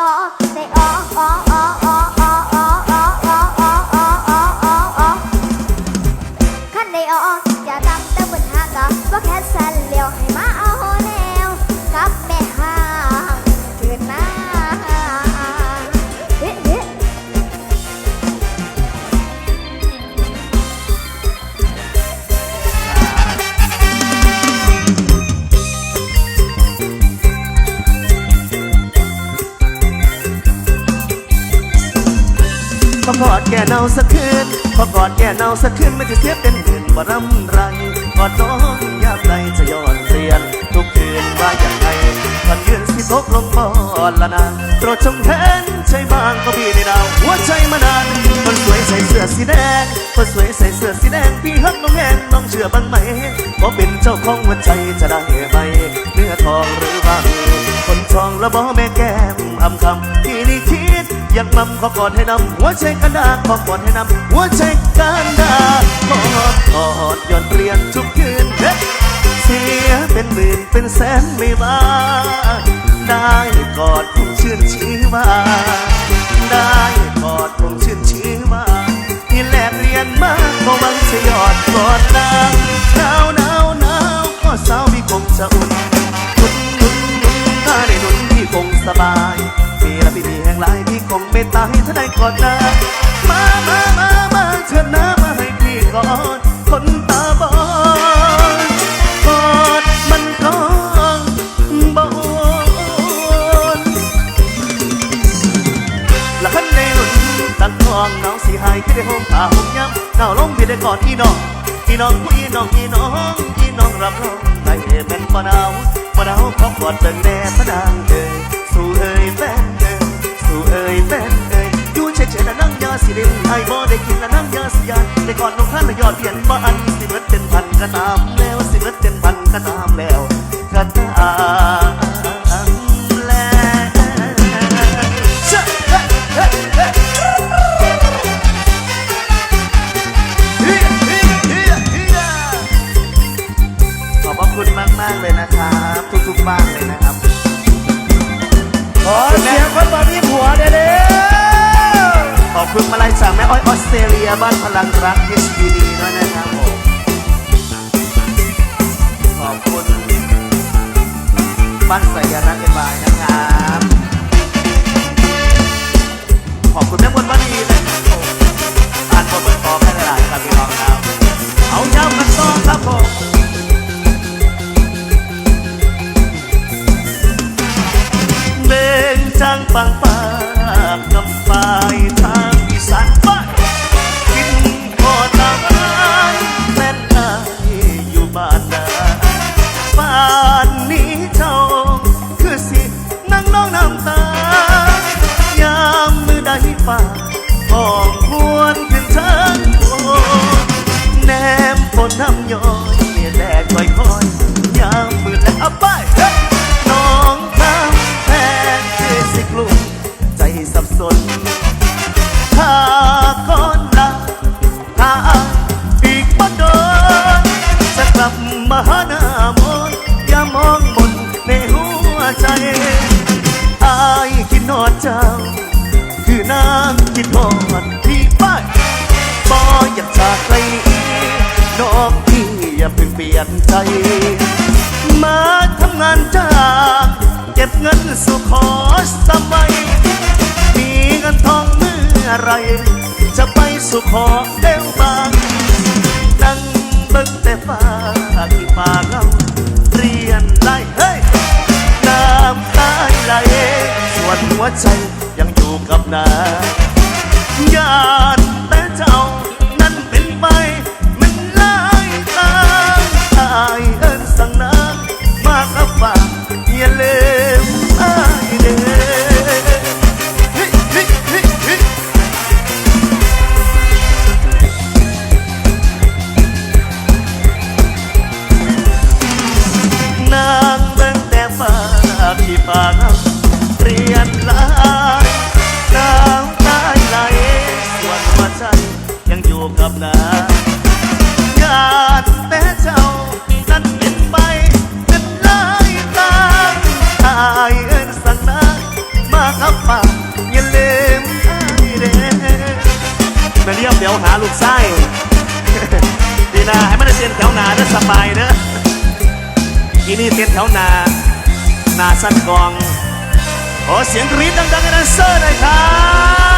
哦哦 พอกอดแก่เนาสักคืนพอกอดแก่เนาสักคืนไม่จะเสียเป็นหมื่นบ่รำไรกอดน้องยามใดจะย้อนเรียน ทุกคืนว่าอย่างไรก่อนยืนสิตกลงบ่อนละนะโปรดจงเห็นใจบางก็พี่ในดาวหัวใจมัน สีแดงคนสวยใส่เสื้อสีแดงพี่ฮักน้องแอนน้องเชื่อบ้างไหมว่าเป็นเจ้าของหัวใจจะได้ไหมเนื้อทองหรือว่าคนทองล้วบ่แม่แก้มอำคำที่นี่คิดอยากมั่มขอกอดให้นำหัวใจกันดาขอกอดให้นำหัวใจกันดาขอกอดย้อนเปลี่ยนทุกคืนเเสียเป็นหมื่นเป็นแสนไม่ว่าได้กอดผมชื่นชีวา มันจะยอดกอดนางหนาวหนาวหนาวก็สาวพี่คงจะอุ่นคุณคุณคุณถ้าได้หนุนพี่คงสบายมีละพี่มีแห่งหลายพี่คงไม่ตายถ้าได้กอดนะมามามามาเชิญนะมาให้พี่กอดคน กอดพี่น้องพี่น้องผู้อีน้องพี่น้องพี่น้องรับรองได้แม่นปะนาวปะนาวขอกอดเดินแน่พระนางเอ่ยสู่เอ่ยแฟนเอ่ยสู่เอ่ยแฟนเอ่ยอยู่เฉยๆแล้วนั่งยาสิเด่นไอ้บ่ได้กินแล้วนั่งยาสิยานได้กอดน้องท่านแล้วยอดเปลี่ยนบ้านสิเบิดเป็นพันก็ตามแล้วสิเบิดเป็นพันก็ตามแล้วก็ตาม อเสียงคนบ่มีผัวเด้อเด้อขอบคุณมาลัยจากแม่อ้อยออสเตรเลียบ้านพลังรัก h p d ด้วยนะครับผมขอบคุณบ้านสายรักเอ็นบายนะครับ ได้ป่าห้อ ปลี่ยนใจ มาทำงานจ้างเก็บเงินสุขอสมัย มีเงินทองเมื่อไร จะไปสุขอเด้วบาง ที่ป่าเงเรียนลาน้ำตาไหลส่วนหัวใจยังอยู่กับนาญาติแต่เจ้านั้นเป็นไปเป็นลายตาอายเอินสั่งนามาขับปากอย่าลืมอายเด้มาเรียบเดี๋ยวหาลูกไส้ดีนะให้มันได้เตียนแถวหนาเด้สบายเด้อกี้นี่เต้นแถวหนา นาสั้นกอง ขอเสียงกรี๊ดดังๆให้แดนเซอร์หน่อยครับ